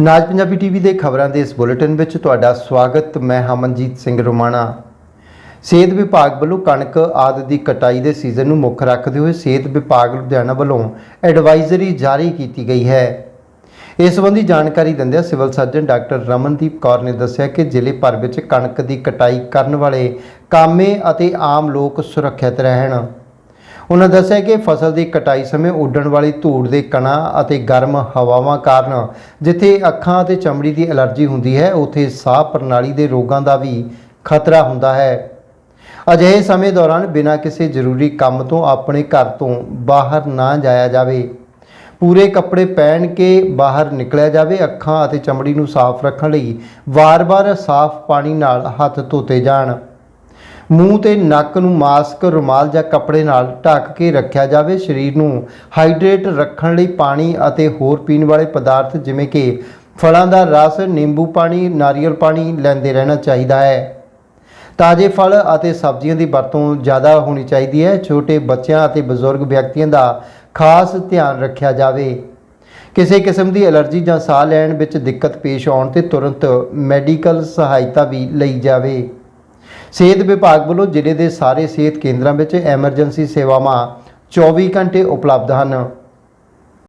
ਨਾਜ Punjabi TV ਦੇ ਖਬਰਾਂ ਦੇ ਇਸ ਬੁਲੇਟਿਨ ਵਿੱਚ ਤੁਹਾਡਾ ਸਵਾਗਤ। ਮੈਂ ਹਮਨਜੀਤ ਸਿੰਘ ਰੋਮਾਣਾ। ਸਿਹਤ ਵਿਭਾਗ ਵੱਲੋਂ ਕਣਕ ਆਦਿ ਦੀ ਕਟਾਈ ਦੇ ਸੀਜ਼ਨ ਨੂੰ ਮੁੱਖ ਰੱਖਦੇ ਹੋਏ ਸਿਹਤ ਵਿਭਾਗ ਲੁਧਿਆਣਾ ਵੱਲੋਂ ਐਡਵਾਈਜ਼ਰੀ ਜਾਰੀ ਕੀਤੀ ਗਈ ਹੈ। ਇਸ ਸੰਬੰਧੀ ਜਾਣਕਾਰੀ ਦਿੰਦਿਆਂ civil surgeon doctor Ramandeep Kaur ਨੇ ਦੱਸਿਆ ਕਿ ਜ਼ਿਲ੍ਹੇ ਭਰ ਵਿੱਚ ਕਣਕ ਦੀ ਕਟਾਈ ਕਰਨ ਵਾਲੇ ਕਾਮੇ ਅਤੇ ਆਮ ਲੋਕ ਸੁਰੱਖਿਅਤ ਰਹਿਣ। ਉਹਨਾਂ ਦੱਸਿਆ ਕਿ ਫਸਲ ਦੀ ਕਟਾਈ ਸਮੇਂ ਉੱਡਣ ਵਾਲੀ ਧੂੜ ਦੇ ਕਣਾਂ ਅਤੇ ਗਰਮ ਹਵਾਵਾਂ ਕਾਰਨ ਜਿੱਥੇ ਅੱਖਾਂ ਅਤੇ ਚਮੜੀ ਦੀ ਐਲਰਜੀ ਹੁੰਦੀ ਹੈ, ਉੱਥੇ ਸਾਹ ਪ੍ਰਣਾਲੀ ਦੇ ਰੋਗਾਂ ਦਾ ਵੀ ਖਤਰਾ ਹੁੰਦਾ ਹੈ। ਅਜਿਹੇ ਸਮੇਂ ਦੌਰਾਨ ਬਿਨਾਂ ਕਿਸੇ ਜ਼ਰੂਰੀ ਕੰਮ ਤੋਂ ਆਪਣੇ ਘਰ ਤੋਂ ਬਾਹਰ ਨਾ ਜਾਇਆ ਜਾਵੇ। ਪੂਰੇ ਕੱਪੜੇ ਪਹਿਨ ਕੇ ਬਾਹਰ ਨਿਕਲਿਆ ਜਾਵੇ, ਅੱਖਾਂ ਅਤੇ ਚਮੜੀ ਨੂੰ ਸਾਫ਼ ਰੱਖਣ ਲਈ ਵਾਰ-ਵਾਰ ਸਾਫ਼ ਪਾਣੀ ਨਾਲ ਹੱਥ ਧੋਤੇ ਜਾਣ। ਮੂੰਹ ਤੇ ਨੱਕ ਨੂੰ ਮਾਸਕ, ਰੁਮਾਲ ਜਾਂ ਕੱਪੜੇ ਨਾਲ ਢੱਕ ਕੇ ਰੱਖਿਆ ਜਾਵੇ। ਸਰੀਰ ਨੂੰ ਹਾਈਡਰੇਟ ਰੱਖਣ ਲਈ ਪਾਣੀ ਅਤੇ ਹੋਰ ਪੀਣ ਵਾਲੇ ਪਦਾਰਥ ਜਿਵੇਂ ਕਿ ਫਲਾਂ ਦਾ ਰਸ, ਨਿੰਬੂ ਪਾਣੀ, ਨਾਰੀਅਲ ਪਾਣੀ ਲੈਂਦੇ ਰਹਿਣਾ ਚਾਹੀਦਾ ਹੈ। ਤਾਜ਼ੇ ਫਲ ਅਤੇ ਸਬਜ਼ੀਆਂ ਦੀ ਵਰਤੋਂ ਜ਼ਿਆਦਾ ਹੋਣੀ ਚਾਹੀਦੀ ਹੈ। ਛੋਟੇ ਬੱਚਿਆਂ ਅਤੇ ਬਜ਼ੁਰਗ ਵਿਅਕਤੀਆਂ ਦਾ ਖਾਸ ਧਿਆਨ ਰੱਖਿਆ ਜਾਵੇ। ਕਿਸੇ ਕਿਸਮ ਦੀ ਐਲਰਜੀ ਜਾਂ ਸਾਹ ਲੈਣ ਵਿੱਚ ਦਿੱਕਤ ਪੇਸ਼ ਆਉਣ ਤੇ ਤੁਰੰਤ ਮੈਡੀਕਲ ਸਹਾਇਤਾ ਵੀ ਲਈ ਜਾਵੇ। ਸਿਹਤ ਵਿਭਾਗ ਵੱਲੋਂ ਜ਼ਿਲ੍ਹੇ ਦੇ ਸਾਰੇ ਸਿਹਤ ਕੇਂਦਰਾਂ ਵਿੱਚ ਐਮਰਜੈਂਸੀ ਸੇਵਾਵਾਂ 24 ਘੰਟੇ ਉਪਲਬਧ ਹਨ।